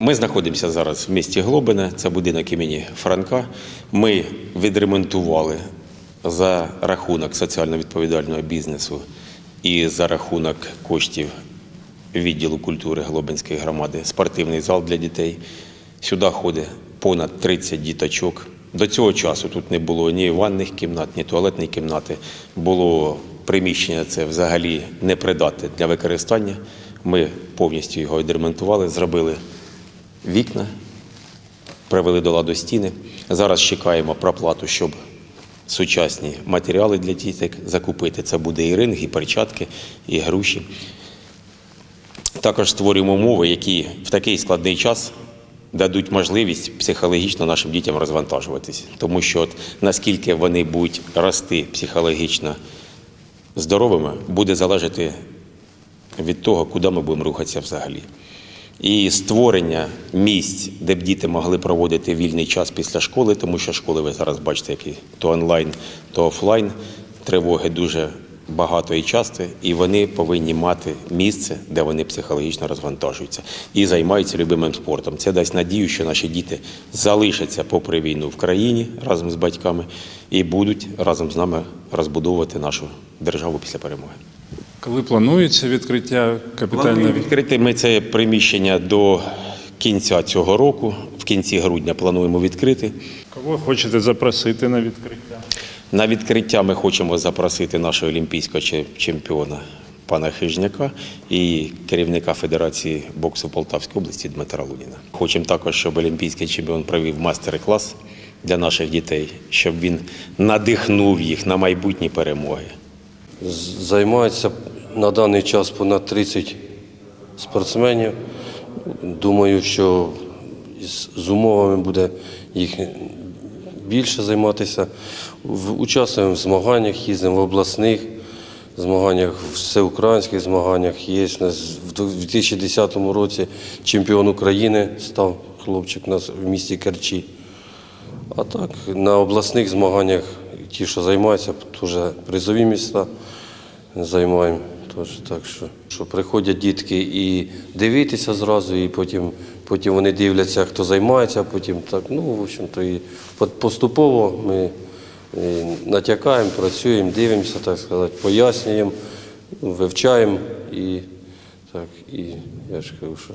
Ми знаходимося зараз в місті Глобине, це будинок імені Франка. Ми відремонтували за рахунок соціально відповідального бізнесу і за рахунок коштів відділу культури Глобинської громади спортивний зал для дітей. Сюди ходить понад 30 діточок. До цього часу тут не було ні ванних кімнат, ні туалетної кімнати. Було приміщення це взагалі непридатне для використання. Ми повністю його відремонтували, зробили вікна, привели до ладу стіни. Зараз чекаємо проплату, щоб сучасні матеріали для діток закупити. Це буде і ринг, і перчатки, і груші. Також створюємо умови, які в такий складний час дадуть можливість психологічно нашим дітям розвантажуватись. Тому що от наскільки вони будуть рости психологічно здоровими, буде залежати від того, куди ми будемо рухатися взагалі. І створення місць, де б діти могли проводити вільний час після школи, тому що школи ви зараз бачите, які то онлайн, то офлайн. Тривоги дуже багато і часто, і вони повинні мати місце, де вони психологічно розвантажуються і займаються любимим спортом. Це дасть надію, що наші діти залишаться попри війну в країні разом з батьками і будуть разом з нами розбудовувати нашу державу після перемоги. Коли планується відкриття капітального відкрити ми це приміщення до кінця цього року. В кінці грудня плануємо відкрити. Кого хочете запросити на відкриття? На відкриття ми хочемо запросити нашого олімпійського чемпіона пана Хижняка і керівника Федерації боксу Полтавської області Дмитра Луніна. Хочемо також, щоб олімпійський чемпіон провів майстер-клас для наших дітей, щоб він надихнув їх на майбутні перемоги. Займається на даний час понад 30 спортсменів. Думаю, що з умовами буде їх більше займатися. Участвуємо в змаганнях, їздимо в обласних змаганнях, в всеукраїнських змаганнях. Є в 2010 році чемпіон України став хлопчик у нас в місті Керчі. А так, на обласних змаганнях ті, що займаються, теж призові міста займаємо. Тож, так що, що приходять дітки і дивитися зразу, і потім, потім вони дивляться, хто займається, а потім так, ну, в общем-то, і поступово ми е, натякаємо, працюємо, дивимося, так сказати, пояснюємо, вивчаємо і так, і я ж кажу, що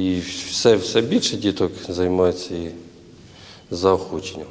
і все, все більше діток займається і заохоченням.